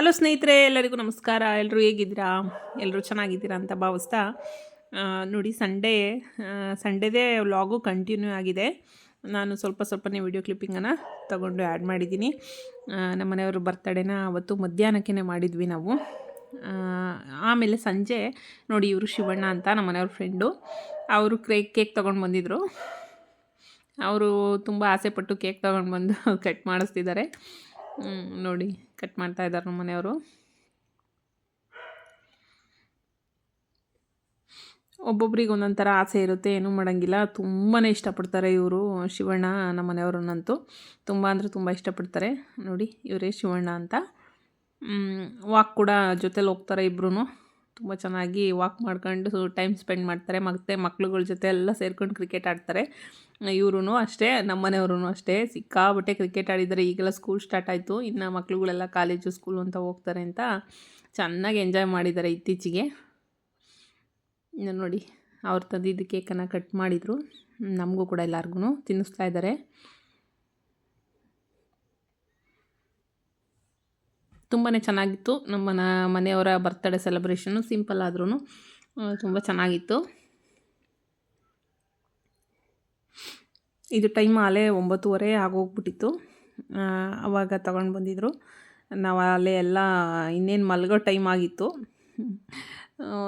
Hello ಸ್ನೇಹಿತರೆ, ಎಲ್ಲರಿಗೂ ನಮಸ್ಕಾರ. ಎಲ್ಲರೂ ಹೇಗಿದ್ದೀರಾ? ಎಲ್ಲರೂ ಚೆನ್ನಾಗಿದ್ದೀರಾ ಅಂತ ಭಾವಿಸ್ತಾ ನೋಡಿ ಸಂಡೇ ಸಂಡೇದೇ ವ್ಲಾಗು ಕಂಟಿನ್ಯೂ ಆಗಿದೆ. ನಾನು ಸ್ವಲ್ಪ ಸ್ವಲ್ಪನೇ ವಿಡಿಯೋ ಕ್ಲಿಪ್ಪಿಂಗನ್ನು ತಗೊಂಡು ಆ್ಯಡ್ ಮಾಡಿದ್ದೀನಿ. ನಮ್ಮ ಮನೆಯವರು ಬರ್ತಡೇನ ಅವತ್ತು ಮಧ್ಯಾಹ್ನಕ್ಕೇ ಮಾಡಿದ್ವಿ ನಾವು. ಆಮೇಲೆ ಸಂಜೆ ನೋಡಿ ಇವರು ಶಿವಣ್ಣ ಅಂತ ನಮ್ಮ ಮನೆಯವ್ರ ಫ್ರೆಂಡು, ಅವರು ಕೇಕ್ ಕೇಕ್ ತೊಗೊಂಡು ಬಂದಿದ್ದರು ಅವರು ತುಂಬ ಆಸೆಪಟ್ಟು ಕೇಕ್ ತೊಗೊಂಡು ಬಂದು ಕಟ್ ಮಾಡಿಸ್ತಿದ್ದಾರೆ. ನೋಡಿ ಕಟ್ ಮಾಡ್ತಾ ಇದ್ದಾರೆ ನಮ್ಮ ಮನೆಯವರು. ಒಬ್ಬೊಬ್ರಿಗೆ ಒಂದೊಂದು ಥರ ಆಸೆ ಇರುತ್ತೆ, ಏನೂ ಮಾಡೋಂಗಿಲ್ಲ. ತುಂಬಾ ಇಷ್ಟಪಡ್ತಾರೆ ಇವರು ಶಿವಣ್ಣ ನಮ್ಮ ಮನೆಯವ್ರನ್ನಂತೂ. ತುಂಬ ಅಂದರೆ ತುಂಬ ಇಷ್ಟಪಡ್ತಾರೆ. ನೋಡಿ, ಇವರೇ ಶಿವಣ್ಣ ಅಂತ. ವಾಕ್ ಕೂಡ ಜೊತೆಲಿ ಹೋಗ್ತಾರೆ ಇಬ್ಬರೂ ತುಂಬ ಚೆನ್ನಾಗಿ ವಾಕ್ ಮಾಡ್ಕೊಂಡು ಟೈಮ್ ಸ್ಪೆಂಡ್ ಮಾಡ್ತಾರೆ. ಮತ್ತು ಮಕ್ಳುಗಳ ಜೊತೆ ಎಲ್ಲ ಸೇರ್ಕೊಂಡು ಕ್ರಿಕೆಟ್ ಆಡ್ತಾರೆ. ಇವ್ರೂ ಅಷ್ಟೇ ನಮ್ಮ ಮನೆಯವ್ರೂ ಅಷ್ಟೇ. ಸಿಕ್ಕಾಬಟ್ಟೆ ಕ್ರಿಕೆಟ್ ಆಡಿದ್ದಾರೆ. ಈಗೆಲ್ಲ ಸ್ಕೂಲ್ ಸ್ಟಾರ್ಟ್ ಆಯಿತು. ಇನ್ನು ಮಕ್ಳುಗಳೆಲ್ಲ ಕಾಲೇಜು ಸ್ಕೂಲು ಅಂತ ಹೋಗ್ತಾರೆ ಅಂತ ಚೆನ್ನಾಗಿ ಎಂಜಾಯ್ ಮಾಡಿದ್ದಾರೆ ಇತ್ತೀಚೆಗೆ. ಇನ್ನು ನೋಡಿ, ಅವ್ರು ತಂದಿದ್ದು ಕೇಕನ್ನು ಕಟ್ ಮಾಡಿದರು. ನಮಗೂ ಕೂಡ ಎಲ್ಲರಿಗೂ ತಿನ್ನಿಸ್ತಾ ಇದ್ದಾರೆ. ತುಂಬಾ ಚೆನ್ನಾಗಿತ್ತು. ನಮ್ಮ ಮನೆಯವರ ಬರ್ತಡೇ ಸೆಲೆಬ್ರೇಷನ್ನು ಸಿಂಪಲ್ ಆದ್ರೂ ತುಂಬ ಚೆನ್ನಾಗಿತ್ತು. ಇದು ಟೈಮ್ ಅಲ್ಲೇ ಒಂಬತ್ತುವರೆ ಆಗೋಗ್ಬಿಟ್ಟಿತ್ತು. ಆವಾಗ ತಗೊಂಡು ಬಂದಿದ್ದರು ನಾವು ಅಲ್ಲೇ ಎಲ್ಲ, ಇನ್ನೇನು ಮಲಗೋ ಟೈಮ್ ಆಗಿತ್ತು.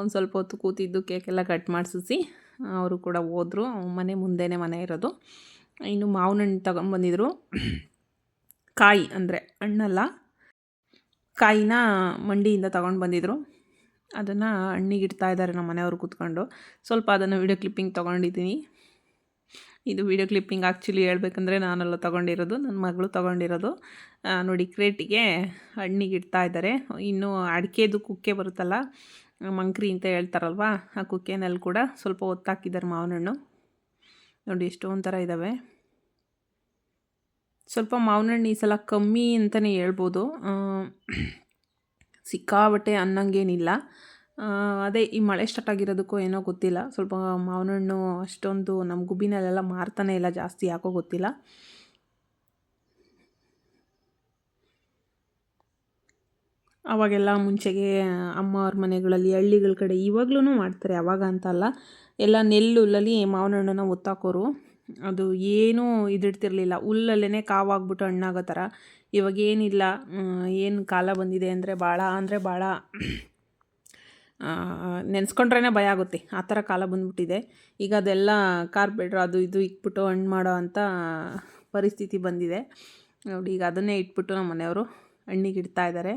ಒಂದು ಸ್ವಲ್ಪ ಹೊತ್ತು ಕೂತಿದ್ದು ಕೇಕೆಲ್ಲ ಕಟ್ ಮಾಡಿಸಿ ಅವರು ಕೂಡ ಹೋದರು. ಮನೆ ಮುಂದೆನೇ ಮನೆ ಇರೋದು. ಇನ್ನು ಮಾವಿನ ಹಣ್ಣು ತಗೊಂಬಂದಿದ್ರು ಕಾಯಿ ಅಂದರೆ ಹಣ್ಣಲ್ಲ ಕಾಯಿನ ಮಂಡಿಯಿಂದ ತಗೊಂಡು ಬಂದಿದ್ದರು ಅದನ್ನು ಹಣ್ಣಿಗೆ ಇಡ್ತಾ ಇದ್ದಾರೆ ನಮ್ಮ ಮನೆಯವರು ಕೂತ್ಕೊಂಡು. ಸ್ವಲ್ಪ ಅದನ್ನು ವೀಡಿಯೋ ಕ್ಲಿಪ್ಪಿಂಗ್ ತೊಗೊಂಡಿದ್ದೀನಿ ಇದು ವೀಡಿಯೋ ಕ್ಲಿಪ್ಪಿಂಗ್ ಆ್ಯಕ್ಚುಲಿ ಹೇಳ್ಬೇಕಂದ್ರೆ ನಾನೆಲ್ಲ ತೊಗೊಂಡಿರೋದು ನನ್ನ ಮಗಳು ತೊಗೊಂಡಿರೋದು. ನೋಡಿ, ಕ್ರೇಟಿಗೆ ಹಣ್ಣಿಗೆ ಇಡ್ತಾ ಇದ್ದಾರೆ ಇನ್ನು ಅಡಿಕೆದು ಕುಕ್ಕೆ ಬರುತ್ತಲ್ಲ, ಮಂಕ್ರಿ ಅಂತ ಹೇಳ್ತಾರಲ್ವ, ಆ ಕುಕ್ಕೆನಲ್ಲಿ ಕೂಡ ಸ್ವಲ್ಪ ಒತ್ತಾಕಿದ್ದಾರೆ ಮಾವಿನ ಹಣ್ಣು ನೋಡಿ ಎಷ್ಟೊಂದು ಥರ ಇದ್ದಾವೆ ಸ್ವಲ್ಪ ಮಾವಿನ ಹಣ್ಣು ಈ ಸಲ ಕಮ್ಮಿ ಅಂತಲೇ ಹೇಳ್ಬೋದು. ಸಿಕ್ಕಾಬಟ್ಟೆ ಅನ್ನಂಗೇನಿಲ್ಲ. ಅದೇ ಈ ಮಳೆ ಸ್ಟಾರ್ಟ್ ಆಗಿರೋದಕ್ಕೂ ಏನೋ ಗೊತ್ತಿಲ್ಲ. ಸ್ವಲ್ಪ ಮಾವಿನ ಹಣ್ಣು ಅಷ್ಟೊಂದು ನಮ್ಮ ಗುಬ್ಬಿನಲ್ಲೆಲ್ಲ ಮಾರ್ತಾನೆ ಇಲ್ಲ, ಜಾಸ್ತಿ ಯಾಕೋ ಗೊತ್ತಿಲ್ಲ. ಅವಾಗೆಲ್ಲ ಮುಂಚೆಗೆ ಅಮ್ಮ ಅವ್ರ ಮನೆಗಳಲ್ಲಿ, ಹಳ್ಳಿಗಳ ಕಡೆ ಇವಾಗ್ಲೂ ಮಾಡ್ತಾರೆ, ಅವಾಗ ಅಂತಲ್ಲ ಎಲ್ಲ ನೆಲ್ಲುಲ್ಲಲ್ಲಿ ಮಾವಿನ ಒತ್ತಾಕೋರು. ಅದು ಏನೂ ಇದಿಡ್ತಿರ್ಲಿಲ್ಲ. ಹುಲ್ಲಲ್ಲೇ ಕಾವಾಗ್ಬಿಟ್ಟು ಹಣ್ಣಾಗೋ ಥರ. ಇವಾಗ ಏನಿಲ್ಲ. ಏನು ಕಾಲ ಬಂದಿದೆ ಅಂದರೆ ಭಾಳ ಅಂದರೆ ಭಾಳ ನೆನೆಸ್ಕೊಂಡ್ರೇ ಭಯ ಆಗುತ್ತೆ. ಆ ಥರ ಕಾಲ ಬಂದ್ಬಿಟ್ಟಿದೆ. ಈಗ ಅದೆಲ್ಲ ಕಾರ್ಪೆಟ್ರ್ ಅದು ಇದು ಇಟ್ಬಿಟ್ಟು ಹಣ್ಣು ಮಾಡೋ ಅಂಥ ಪರಿಸ್ಥಿತಿ ಬಂದಿದೆ. ನೋಡಿ, ಈಗ ಅದನ್ನೇ ಇಟ್ಬಿಟ್ಟು ನಮ್ಮ ಮನೆಯವರು ಹಣ್ಣಿಗೆ ಇಡ್ತಾ ಇದ್ದಾರೆ.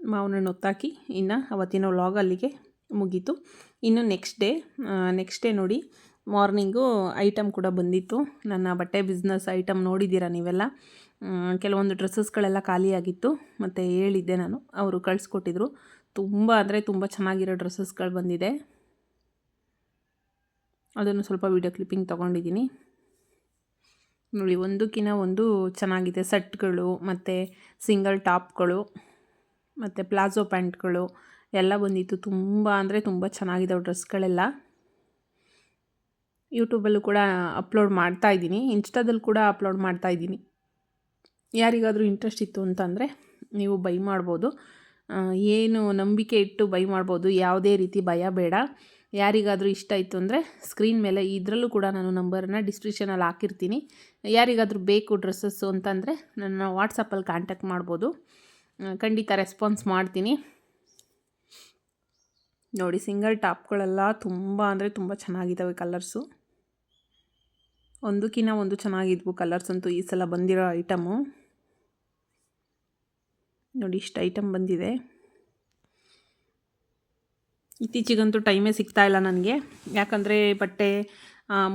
ಮಾವಿನ ಹಣ್ಣು ಒತ್ತಾಕಿ ಇನ್ನು ಅವತ್ತಿನ ವ್ಲಾಗ್ ಅಲ್ಲಿಗೆ ಮುಗೀತು. ಇನ್ನು ನೆಕ್ಸ್ಟ್ ಡೇ ನೆಕ್ಸ್ಟ್ ಡೇ ನೋಡಿ ಮಾರ್ನಿಂಗು ಐಟಮ್ ಕೂಡ ಬಂದಿತ್ತು. ನನ್ನ ಬಟ್ಟೆ ಬಿಸ್ನೆಸ್ ಐಟಮ್ ನೋಡಿದ್ದೀರಾ ನೀವೆಲ್ಲ? ಕೆಲವೊಂದು ಡ್ರೆಸ್ಸಸ್ಗಳೆಲ್ಲ ಖಾಲಿಯಾಗಿತ್ತು ಮತ್ತು ಹೇಳಿದ್ದೆ ನಾನು, ಅವರು ಕಳಿಸ್ಕೊಟ್ಟಿದ್ರು. ತುಂಬ ಅಂದರೆ ತುಂಬ ಚೆನ್ನಾಗಿರೋ ಡ್ರೆಸ್ಸಸ್ಗಳು ಬಂದಿದೆ. ಅದನ್ನು ಸ್ವಲ್ಪ ವಿಡಿಯೋ ಕ್ಲಿಪ್ಪಿಂಗ್ ತೊಗೊಂಡಿದ್ದೀನಿ. ನೋಡಿ ಒಂದಕ್ಕಿಂತ ಒಂದು ಚೆನ್ನಾಗಿದೆ ಸೆಟ್ಗಳು ಮತ್ತು ಸಿಂಗಲ್ ಟಾಪ್ಗಳು ಮತ್ತು ಪ್ಲಾಜೋ ಪ್ಯಾಂಟ್ಗಳು ಎಲ್ಲ ಬಂದಿತ್ತು. ತುಂಬ ಅಂದರೆ ತುಂಬ ಚೆನ್ನಾಗಿದ್ದಾವೆ ಡ್ರೆಸ್ಗಳೆಲ್ಲ ಯೂಟ್ಯೂಬಲ್ಲೂ ಕೂಡ ಅಪ್ಲೋಡ್ ಮಾಡ್ತಾ ಇದ್ದೀನಿ. ಇನ್ಸ್ಟಾದಲ್ಲಿ ಕೂಡ ಅಪ್ಲೋಡ್ ಮಾಡ್ತಾ ಇದ್ದೀನಿ. ಯಾರಿಗಾದರೂ ಇಂಟ್ರೆಸ್ಟ್ ಇತ್ತು ಅಂತಂದರೆ ನೀವು ಬೈ ಮಾಡ್ಬೋದು. ಏನು ನಂಬಿಕೆ ಇಟ್ಟು ಬೈ ಮಾಡ್ಬೋದು. ಯಾವುದೇ ರೀತಿ ಭಯ ಬೇಡ. ಯಾರಿಗಾದರೂ ಇಷ್ಟ ಇತ್ತು ಅಂದರೆ ಸ್ಕ್ರೀನ್ ಮೇಲೆ ಇದರಲ್ಲೂ ಕೂಡ ನಾನು ನಂಬರನ್ನು ಡಿಸ್ಕ್ರಿಪ್ಷನಲ್ಲಿ ಹಾಕಿರ್ತೀನಿ. ಯಾರಿಗಾದರೂ ಬೇಕು ಡ್ರೆಸ್ಸಸ್ಸು ಅಂತಂದರೆ ನನ್ನ ವಾಟ್ಸಪ್ಪಲ್ಲಿ ಕಾಂಟ್ಯಾಕ್ಟ್ ಮಾಡ್ಬೋದು. ಖಂಡಿತ ರೆಸ್ಪಾನ್ಸ್ ಮಾಡ್ತೀನಿ. ನೋಡಿ, ಸಿಂಗಲ್ ಟಾಪ್ಗಳೆಲ್ಲ ತುಂಬ ಅಂದರೆ ತುಂಬ ಚೆನ್ನಾಗಿದ್ದಾವೆ ಕಲರ್ಸು. ಒಂದಕ್ಕಿಂತ ಒಂದು ಚೆನ್ನಾಗಿದ್ವು ಕಲರ್ಸ್ ಅಂತೂ ಈ ಸಲ ಬಂದಿರೋ ಐಟಮು. ನೋಡಿ, ಇಷ್ಟು ಐಟಮ್ ಬಂದಿದೆ. ಇತ್ತೀಚೆಗಂತೂ ಟೈಮೇ ಸಿಗ್ತಾ ಇಲ್ಲ ನನಗೆ. ಯಾಕಂದರೆ ಬಟ್ಟೆ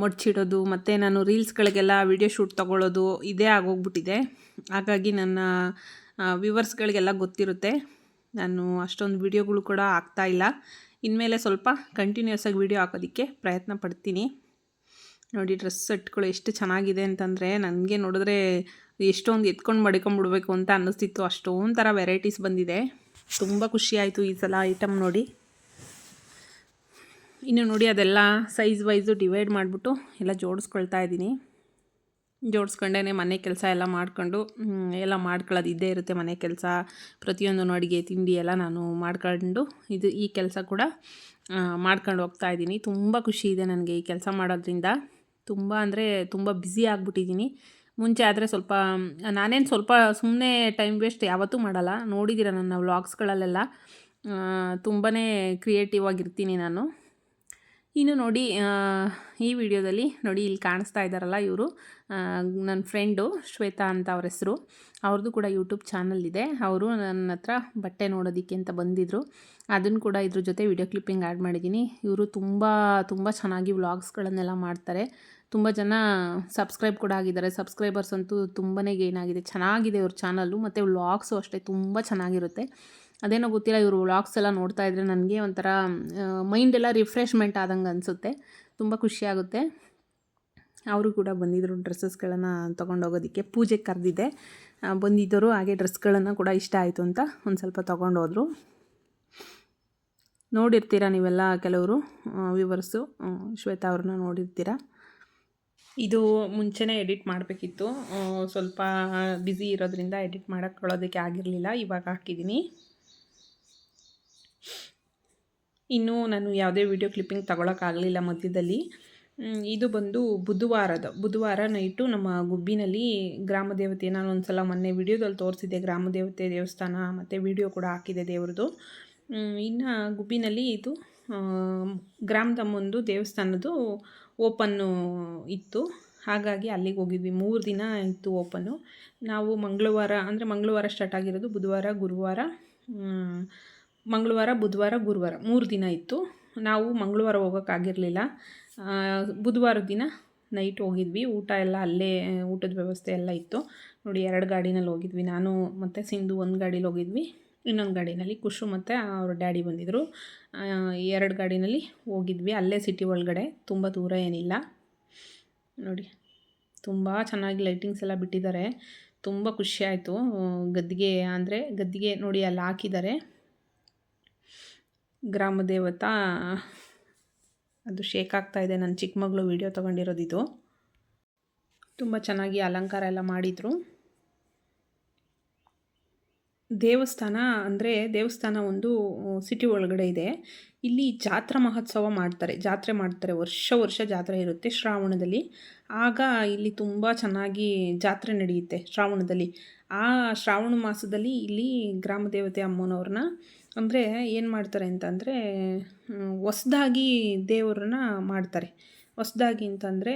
ಮಡ್ಚಿಡೋದು, ಮತ್ತು ನಾನು ರೀಲ್ಸ್ಗಳಿಗೆಲ್ಲ ವಿಡಿಯೋ ಶೂಟ್ ತೊಗೊಳ್ಳೋದು ಇದೇ ಆಗೋಗ್ಬಿಟ್ಟಿದೆ. ಹಾಗಾಗಿ ನನ್ನ ವ್ಯೂವರ್ಸ್ಗಳಿಗೆಲ್ಲ ಗೊತ್ತಿರುತ್ತೆ. ನಾನು ಅಷ್ಟೊಂದು ವಿಡಿಯೋಗಳು ಕೂಡ ಆಗ್ತಾಯಿಲ್ಲ ಇನ್ಮೇಲೆ ಸ್ವಲ್ಪ ಕಂಟಿನ್ಯೂಸ್ ಆಗಿ ವಿಡಿಯೋ ಹಾಕೋದಕ್ಕೆ ಪ್ರಯತ್ನ ಪಡ್ತೀನಿ. ನೋಡಿ ಡ್ರೆಸ್ ಸೆಟ್ಗಳು ಎಷ್ಟು ಚೆನ್ನಾಗಿದೆ ಅಂತಂದರೆ ನನಗೆ ನೋಡಿದ್ರೆ ಎಷ್ಟೊಂದು ಎತ್ಕೊಂಡು ಮಡ್ಕೊಂಡ್ಬಿಡ್ಬೇಕು ಅಂತ ಅನ್ನಿಸ್ತಿತ್ತು. ಅಷ್ಟೊಂದು ಥರ ವೆರೈಟೀಸ್ ಬಂದಿದೆ. ತುಂಬ ಖುಷಿಯಾಯಿತು ಈ ಸಲ ಐಟಮ್ ನೋಡಿ. ಇನ್ನು ನೋಡಿ, ಅದೆಲ್ಲ ಸೈಜ್ ವೈಸು ಡಿವೈಡ್ ಮಾಡಿಬಿಟ್ಟು ಎಲ್ಲ ಜೋಡಿಸ್ಕೊಳ್ತಾ ಇದ್ದೀನಿ. ಜೋಡಿಸ್ಕೊಂಡೇ ಮನೆ ಕೆಲಸ ಎಲ್ಲ ಮಾಡ್ಕೊಂಡು ಎಲ್ಲ ಮಾಡ್ಕೊಳ್ಳೋದು ಇದ್ದೇ ಇರುತ್ತೆ ಮನೆ ಕೆಲಸ. ಪ್ರತಿಯೊಂದು ಅಡುಗೆ, ತಿಂಡಿ ಎಲ್ಲ ನಾನು ಮಾಡ್ಕೊಂಡು ಇದು ಈ ಕೆಲಸ ಕೂಡ ಮಾಡ್ಕೊಂಡು ಹೋಗ್ತಾ ಇದ್ದೀನಿ. ತುಂಬ ಖುಷಿ ಇದೆ ನನಗೆ ಈ ಕೆಲಸ ಮಾಡೋದ್ರಿಂದ. ತುಂಬ ಅಂದರೆ ತುಂಬ ಬ್ಯುಸಿ ಆಗಿಬಿಟ್ಟಿದ್ದೀನಿ. ಮುಂಚೆ ಆದರೆ ಸ್ವಲ್ಪ, ನಾನೇನು ಸ್ವಲ್ಪ ಸುಮ್ಮನೆ ಟೈಮ್ ವೇಸ್ಟ್ ಯಾವತ್ತೂ ಮಾಡಲ್ಲ. ನೋಡಿದ್ದೀರ ನನ್ನ ವ್ಲಾಗ್ಸ್ಗಳಲ್ಲೆಲ್ಲ. ತುಂಬಾ ಕ್ರಿಯೇಟಿವ್ ಆಗಿರ್ತೀನಿ ನಾನು. ಇನ್ನು ನೋಡಿ ಈ ವಿಡಿಯೋದಲ್ಲಿ ನೋಡಿ ಇಲ್ಲಿ ಕಾಣಿಸ್ತಾ ಇದ್ದಾರಲ್ಲ ಇವರು. ನನ್ನ ಫ್ರೆಂಡು ಶ್ವೇತಾ ಅಂತ ಅವ್ರ ಹೆಸರು. ಅವ್ರದ್ದು ಕೂಡ ಯೂಟ್ಯೂಬ್ ಚಾನಲ್ ಇದೆ. ಅವರು ನನ್ನ ಹತ್ರ ಬಟ್ಟೆ ನೋಡೋದಕ್ಕೆ ಅಂತ ಬಂದಿದ್ದರು ಅದನ್ನು ಕೂಡ ಇದ್ರ ಜೊತೆ ವಿಡಿಯೋ ಕ್ಲಿಪ್ಪಿಂಗ್ ಆ್ಯಡ್ ಮಾಡಿದ್ದೀನಿ. ಇವರು ತುಂಬ ತುಂಬ ಚೆನ್ನಾಗಿ ವ್ಲಾಗ್ಸ್ಗಳನ್ನೆಲ್ಲ ಮಾಡ್ತಾರೆ. ತುಂಬ ಜನ ಸಬ್ಸ್ಕ್ರೈಬ್ ಕೂಡ ಆಗಿದ್ದಾರೆ. ಸಬ್ಸ್ಕ್ರೈಬರ್ಸ್ ಅಂತೂ ತುಂಬನೇ ಗೇನ್ ಆಗಿದೆ. ಚೆನ್ನಾಗಿದೆ ಅವ್ರ ಚಾನಲ್ಲು. ಮತ್ತು ವ್ಲಾಗ್ಸು ಅಷ್ಟೇ ತುಂಬ ಚೆನ್ನಾಗಿರುತ್ತೆ. ಅದೇನೋ ಗೊತ್ತಿಲ್ಲ, ಇವರು ವ್ಲಾಗ್ಸ್ ಎಲ್ಲ ನೋಡ್ತಾ ಇದ್ದರೆ ನನಗೆ ಒಂಥರ ಮೈಂಡ್ ಎಲ್ಲ ರಿಫ್ರೆಶ್ಮೆಂಟ್ ಆದಂಗೆ ಅನಿಸುತ್ತೆ. ತುಂಬ ಖುಷಿಯಾಗುತ್ತೆ ಅವರು ಕೂಡ ಬಂದಿದ್ದರು ಡ್ರೆಸ್ಸಸ್ಗಳನ್ನು ತೊಗೊಂಡೋಗೋದಕ್ಕೆ. ಪೂಜೆಗೆ ಕರೆದಿದ್ದೆ ಬಂದಿದ್ದರು, ಹಾಗೆ ಡ್ರೆಸ್ಗಳನ್ನು ಕೂಡ ಇಷ್ಟ ಆಯಿತು ಅಂತ ಒಂದು ಸ್ವಲ್ಪ ತೊಗೊಂಡೋದ್ರು. ನೋಡಿರ್ತೀರ ನೀವೆಲ್ಲ ಕೆಲವರು? ವ್ಯೂವರ್ಸು ಶ್ವೇತಾ ಅವ್ರನ್ನ ನೋಡಿರ್ತೀರ? ಇದು ಮುಂಚೆನೇ ಎಡಿಟ್ ಮಾಡಬೇಕಿತ್ತು. ಸ್ವಲ್ಪ ಬ್ಯುಸಿ ಇರೋದ್ರಿಂದ ಎಡಿಟ್ ಮಾಡೋಕ್ಕೊಳ್ಳೋದಕ್ಕೆ ಆಗಿರಲಿಲ್ಲ. ಇವಾಗ ಹಾಕಿದ್ದೀನಿ ಇನ್ನೂ ನಾನು ಯಾವುದೇ ವಿಡಿಯೋ ಕ್ಲಿಪ್ಪಿಂಗ್ ತಗೊಳಕ್ಕಾಗಲಿಲ್ಲ ಮಧ್ಯದಲ್ಲಿ. ಇದು ಬಂದು ಬುಧವಾರದ, ಬುಧವಾರ ನೈಟು ನಮ್ಮ ಗುಬ್ಬಿನಲ್ಲಿ ಗ್ರಾಮ ದೇವತೆ, ನಾನು ಒಂದು ಸಲ ಮೊನ್ನೆ ವಿಡಿಯೋದಲ್ಲಿ ತೋರಿಸಿದ್ದೆ, ಗ್ರಾಮ ದೇವತೆ ದೇವಸ್ಥಾನ ಮತ್ತು ವಿಡಿಯೋ ಕೂಡ ಹಾಕಿದೆ ದೇವ್ರದ್ದು ಇನ್ನು ಗುಬ್ಬಿನಲ್ಲಿ ಇದು ಗ್ರಾಮದ ಮುಂದು ದೇವಸ್ಥಾನದ್ದು ಓಪನ್ನು ಇತ್ತು. ಹಾಗಾಗಿ ಅಲ್ಲಿಗೆ ಹೋಗಿದ್ವಿ. ಮೂರು ದಿನ ಇತ್ತು ಓಪನ್ನು ನಾವು ಮಂಗಳವಾರ, ಅಂದರೆ ಮಂಗಳವಾರ ಸ್ಟಾರ್ಟ್ ಆಗಿರೋದು ಬುಧವಾರ, ಗುರುವಾರ. ಮಂಗಳವಾರ, ಬುಧವಾರ, ಗುರುವಾರ ಮೂರು ದಿನ ಇತ್ತು. ನಾವು ಮಂಗಳವಾರ ಹೋಗೋಕ್ಕಾಗಿರಲಿಲ್ಲ ಬುಧವಾರ ದಿನ ನೈಟ್ ಹೋಗಿದ್ವಿ. ಊಟ ಎಲ್ಲ ಅಲ್ಲೇ, ಊಟದ ವ್ಯವಸ್ಥೆ ಎಲ್ಲ ಇತ್ತು. ನೋಡಿ, ಎರಡು ಗಾಡಿನಲ್ಲಿ ಹೋಗಿದ್ವಿ. ನಾನು ಮತ್ತು ಸಿಂಧು ಒಂದು ಗಾಡೀಲಿ ಹೋಗಿದ್ವಿ. ಇನ್ನೊಂದು ಗಾಡಿನಲ್ಲಿ ಖುಷು ಮತ್ತು ಅವ್ರ ಡ್ಯಾಡಿ ಬಂದಿದ್ದರು ಎರಡು ಗಾಡಿನಲ್ಲಿ ಹೋಗಿದ್ವಿ. ಅಲ್ಲೇ ಸಿಟಿ ಒಳಗಡೆ. ತುಂಬ ದೂರ ಏನಿಲ್ಲ. ನೋಡಿ, ತುಂಬ ಚೆನ್ನಾಗಿ ಲೈಟಿಂಗ್ಸ್ ಎಲ್ಲ ಬಿಟ್ಟಿದ್ದಾರೆ. ತುಂಬ ಖುಷಿ ಆಯಿತು. ಗದ್ದಿಗೆ ಅಂದರೆ ಗದ್ದಿಗೆ ನೋಡಿ ಅಲ್ಲಿ ಹಾಕಿದ್ದಾರೆ. ಗ್ರಾಮ ದೇವತಾ ಅದು ಶೇಕ್ ಆಗ್ತಾ ಇದೆ. ನನ್ನ ಚಿಕ್ಕ ಮಗಳು ವೀಡಿಯೋ ತೊಗೊಂಡಿರೋದಿದು. ತುಂಬ ಚೆನ್ನಾಗಿ ಅಲಂಕಾರ ಎಲ್ಲ ಮಾಡಿದರು. ದೇವಸ್ಥಾನ ಅಂದರೆ ದೇವಸ್ಥಾನ ಒಂದು ಸಿಟಿ ಒಳಗಡೆ ಇದೆ. ಇಲ್ಲಿ ಜಾತ್ರಾ ಮಹೋತ್ಸವ ಮಾಡ್ತಾರೆ. ಜಾತ್ರೆ ಮಾಡ್ತಾರೆ. ವರ್ಷ ವರ್ಷ ಜಾತ್ರೆ ಇರುತ್ತೆ ಶ್ರಾವಣದಲ್ಲಿ. ಆಗ ಇಲ್ಲಿ ತುಂಬ ಚೆನ್ನಾಗಿ ಜಾತ್ರೆ ನಡೆಯುತ್ತೆ ಶ್ರಾವಣದಲ್ಲಿ. ಆ ಶ್ರಾವಣ ಮಾಸದಲ್ಲಿ ಇಲ್ಲಿ ಗ್ರಾಮ ದೇವತೆ ಅಮ್ಮನವ್ರನ್ನ ಅಂದರೆ ಏನು ಮಾಡ್ತಾರೆ ಅಂತಂದರೆ ಹೊಸ್ದಾಗಿ ದೇವರನ್ನ ಮಾಡ್ತಾರೆ. ಹೊಸ್ದಾಗಿ ಅಂತಂದರೆ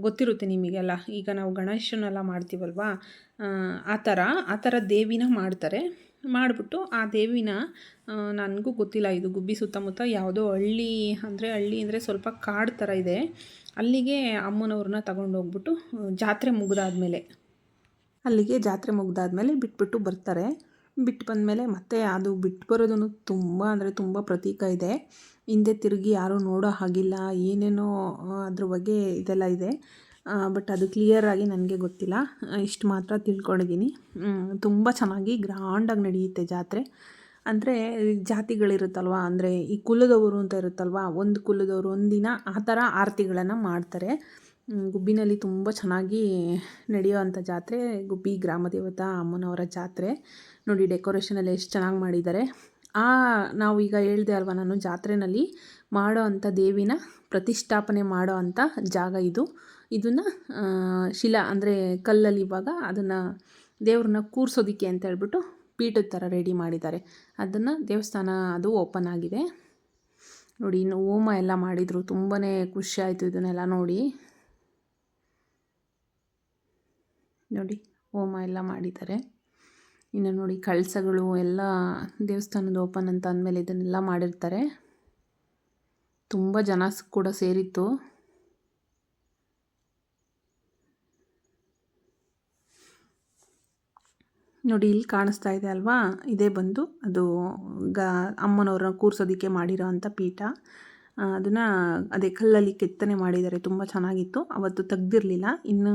ಗೊತ್ತಿರುತ್ತೆ ನಿಮಗೆಲ್ಲ. ಈಗ ನಾವು ಗಣೇಶನೆಲ್ಲ ಮಾಡ್ತೀವಲ್ವಾ? ಆ, ಥರ ಆ ಥರ ದೇವಿನ ಮಾಡ್ತಾರೆ. ಮಾಡಿಬಿಟ್ಟು ಆ ದೇವಿನ ನನಗೂ ಗೊತ್ತಿಲ್ಲ ಇದು ಗುಬ್ಬಿ ಸುತ್ತಮುತ್ತ ಯಾವುದೋ ಹಳ್ಳಿ ಅಂದರೆ ಹಳ್ಳಿ ಅಂದರೆ ಸ್ವಲ್ಪ ಕಾಡು ಥರ ಇದೆ. ಅಲ್ಲಿಗೆ ಅಮ್ಮನವ್ರನ್ನ ತಗೊಂಡೋಗ್ಬಿಟ್ಟು ಜಾತ್ರೆ ಮುಗಿದಾದ್ಮೇಲೆ. ಅಲ್ಲಿಗೆ ಜಾತ್ರೆ ಮುಗಿದಾದ್ಮೇಲೆ ಬಿಟ್ಬಿಟ್ಟು ಬರ್ತಾರೆ. ಬಿಟ್ಟು ಬಂದಮೇಲೆ ಮತ್ತೆ ಅದು ಬಿಟ್ಟು ಬರೋದನ್ನು ತುಂಬ ಅಂದರೆ ತುಂಬ ಪ್ರತೀಕ ಇದೆ. ಹಿಂದೆ ತಿರುಗಿ ಯಾರೂ ನೋಡೋ ಹಾಗಿಲ್ಲ. ಏನೇನೋ ಅದ್ರ ಬಗ್ಗೆ ಇದೆಲ್ಲ ಇದೆ. ಬಟ್ ಅದು ಕ್ಲಿಯರಾಗಿ ನನಗೆ ಗೊತ್ತಿಲ್ಲ. ಇಷ್ಟು ಮಾತ್ರ ತಿಳ್ಕೊಂಡಿದ್ದೀನಿ ತುಂಬ ಚೆನ್ನಾಗಿ ಗ್ರ್ಯಾಂಡಾಗಿ ನಡೆಯುತ್ತೆ ಜಾತ್ರೆ. ಅಂದರೆ ಜಾತಿಗಳಿರುತ್ತಲ್ವ, ಅಂದರೆ ಈ ಕುಲದವರು ಅಂತ ಇರುತ್ತಲ್ವ, ಒಂದು ಕುಲದವರು ಒಂದಿನ ಆ ಥರ ಆರತಿಗಳನ್ನು ಮಾಡ್ತಾರೆ. ಗುಬ್ಬಿನಲ್ಲಿ ತುಂಬ ಚೆನ್ನಾಗಿ ನಡೆಯುವಂಥ ಜಾತ್ರೆ, ಗುಬ್ಬಿ ಗ್ರಾಮ ದೇವತಾ ಅಮ್ಮನವರ ಜಾತ್ರೆ. ನೋಡಿ ಡೆಕೋರೇಷನ್ ಎಲ್ಲ ಎಷ್ಟು ಚೆನ್ನಾಗಿ ಮಾಡಿದ್ದಾರೆ. ಆ, ನಾವು ಈಗ ಹೇಳಿದೆ ಅಲ್ವಾ, ನಾನು ಜಾತ್ರೆನಲ್ಲಿ ಮಾಡೋ ಅಂಥ ದೇವಿನ ಪ್ರತಿಷ್ಠಾಪನೆ ಮಾಡೋ ಅಂಥ ಜಾಗ ಇದು. ಇದನ್ನು ಶಿಲಾ ಅಂದರೆ ಕಲ್ಲಲ್ಲಿ ಇವಾಗ ಅದನ್ನು ದೇವ್ರನ್ನ ಕೂರ್ಸೋದಿಕ್ಕೆ ಅಂತ ಹೇಳ್ಬಿಟ್ಟು ಪೀಠದ ಥರ ರೆಡಿ ಮಾಡಿದ್ದಾರೆ. ಅದನ್ನು ದೇವಸ್ಥಾನ ಅದು ಓಪನ್ ಆಗಿದೆ. ನೋಡಿ, ಇನ್ನು ಹೋಮ ಎಲ್ಲ ಮಾಡಿದರು. ತುಂಬಾ ಖುಷಿ ಆಯಿತು ಇದನ್ನೆಲ್ಲ ನೋಡಿ. ನೋಡಿ, ಹೋಮ ಎಲ್ಲ ಮಾಡಿದ್ದಾರೆ. ಇನ್ನು ನೋಡಿ, ಕಳಸಗಳು ಎಲ್ಲ ದೇವಸ್ಥಾನದ ಓಪನ್ ಅಂತ ಅಂದಮೇಲೆ ಇದನ್ನೆಲ್ಲ ಮಾಡಿರ್ತಾರೆ. ತುಂಬ ಜನ ಕೂಡ ಸೇರಿತ್ತು. ನೋಡಿ, ಇಲ್ಲಿ ಕಾಣಿಸ್ತಾ ಇದೆ ಅಲ್ವಾ? ಇದೇ ಬಂದು ಅದು ಗ, ಅಮ್ಮನವ್ರನ್ನ ಕೂರಿಸೋದಕ್ಕೆ ಮಾಡಿರೋ ಅಂಥ ಪೀಠ. ಅದನ್ನು ಅದೇ ಕಲ್ಲಲ್ಲಿ ಕೆತ್ತನೆ ಮಾಡಿದ್ದಾರೆ, ತುಂಬ ಚೆನ್ನಾಗಿತ್ತು. ಅವತ್ತು ತೆಗ್ದಿರಲಿಲ್ಲ. ಇನ್ನು,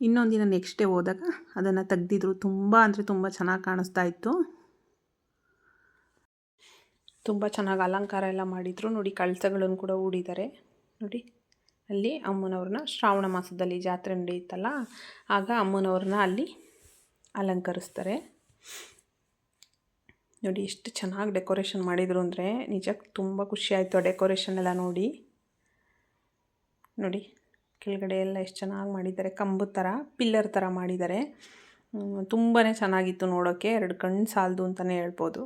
ಇನ್ನೊಂದು ದಿನ ನೆಕ್ಸ್ಟ್ ಡೇ ಹೋದಾಗ ಅದನ್ನು ತೆಗ್ದಿದ್ರು. ತುಂಬ ಅಂದರೆ ತುಂಬ ಚೆನ್ನಾಗಿ ಕಾಣಿಸ್ತಾ ಇತ್ತು. ತುಂಬ ಚೆನ್ನಾಗಿ ಅಲಂಕಾರ ಎಲ್ಲ ಮಾಡಿದರು. ನೋಡಿ, ಕಳಸಗಳನ್ನು ಕೂಡ ಹೂಡಿದ್ದಾರೆ. ನೋಡಿ, ಅಲ್ಲಿ ಅಮ್ಮನವ್ರನ್ನ ಶ್ರಾವಣ ಮಾಸದಲ್ಲಿ ಜಾತ್ರೆ ನಡೆಯುತ್ತಲ್ಲ, ಆಗ ಅಮ್ಮನವ್ರನ್ನ ಅಲ್ಲಿ ಅಲಂಕರಿಸ್ತಾರೆ. ನೋಡಿ ಎಷ್ಟು ಚೆನ್ನಾಗಿ ಡೆಕೋರೇಷನ್ ಮಾಡಿದರು ಅಂದರೆ ನಿಜಕ್ಕೆ ತುಂಬ ಖುಷಿ ಆಯಿತು ಡೆಕೋರೇಷನ್ ಎಲ್ಲ ನೋಡಿ. ನೋಡಿ, ಕೆಳಗಡೆ ಎಲ್ಲ ಎಷ್ಟು ಚೆನ್ನಾಗಿ ಮಾಡಿದ್ದಾರೆ. ಕಂಬದ ಥರ ಪಿಲ್ಲರ್ ಥರ ಮಾಡಿದ್ದಾರೆ. ತುಂಬಾ ಚೆನ್ನಾಗಿತ್ತು ನೋಡೋಕ್ಕೆ ಎರಡು ಕಣ್ಣು ಸಾಲದು ಅಂತಲೇ ಹೇಳ್ಬೋದು.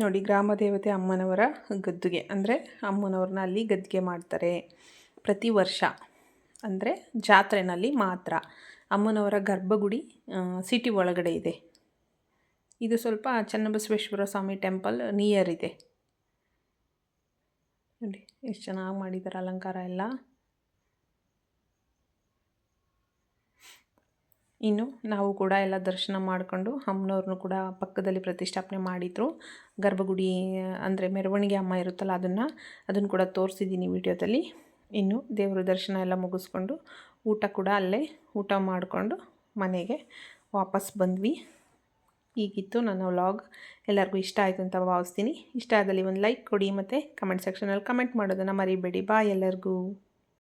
ನೋಡಿ, ಗ್ರಾಮ ದೇವತೆ ಅಮ್ಮನವರ ಗದ್ದುಗೆ. ಅಂದರೆ ಅಮ್ಮನವ್ರನ್ನ ಅಲ್ಲಿ ಗದ್ದುಗೆ ಮಾಡ್ತಾರೆ ಪ್ರತಿ ವರ್ಷ. ಅಂದರೆ ಜಾತ್ರೆನಲ್ಲಿ ಮಾತ್ರ. ಅಮ್ಮನವರ ಗರ್ಭಗುಡಿ ಸಿಟಿ ಒಳಗಡೆ ಇದೆ. ಇದು ಸ್ವಲ್ಪ ಚನ್ನಬಸವೇಶ್ವರ ಸ್ವಾಮಿ ಟೆಂಪಲ್ ನಿಯರ್ ಇದೆ. ನೋಡಿ, ಎಷ್ಟು ಚೆನ್ನಾಗಿ ಮಾಡಿದ್ದಾರೆ ಅಲಂಕಾರ ಎಲ್ಲ. ಇನ್ನು ನಾವು ಕೂಡ ಎಲ್ಲ ದರ್ಶನ ಮಾಡಿಕೊಂಡು ಅಮ್ಮನವ್ರನ್ನೂ ಕೂಡ ಪಕ್ಕದಲ್ಲಿ ಪ್ರತಿಷ್ಠಾಪನೆ ಮಾಡಿದರು. ಗರ್ಭಗುಡಿ, ಅಂದರೆ ಮೆರವಣಿಗೆ ಅಮ್ಮ ಇರುತ್ತಲ್ಲ ಅದನ್ನು ಅದನ್ನು ಕೂಡ ತೋರಿಸಿದ್ದೀನಿ ವಿಡಿಯೋದಲ್ಲಿ. ಇನ್ನು ದೇವರ ದರ್ಶನ ಎಲ್ಲ ಮುಗಿಸ್ಕೊಂಡು ಊಟ ಕೂಡ ಅಲ್ಲೇ ಊಟ ಮಾಡಿಕೊಂಡು ಮನೆಗೆ ವಾಪಸ್ ಬಂದ್ವಿ. ಹೀಗಿತ್ತು ನನ್ನ ವ್ಲಾಗ್. ಎಲ್ಲರಿಗೂ ಇಷ್ಟ ಆಯಿತು ಅಂತ ಭಾವಿಸ್ತೀನಿ. ಇಷ್ಟ ಆದಲ್ಲಿ ಒಂದು ಲೈಕ್ ಕೊಡಿ ಮತ್ತು ಕಮೆಂಟ್ ಸೆಕ್ಷನಲ್ಲಿ ಕಮೆಂಟ್ ಮಾಡೋದನ್ನು ಮರಿಬೇಡಿ. ಬಾಯ್ ಎಲ್ಲರಿಗೂ.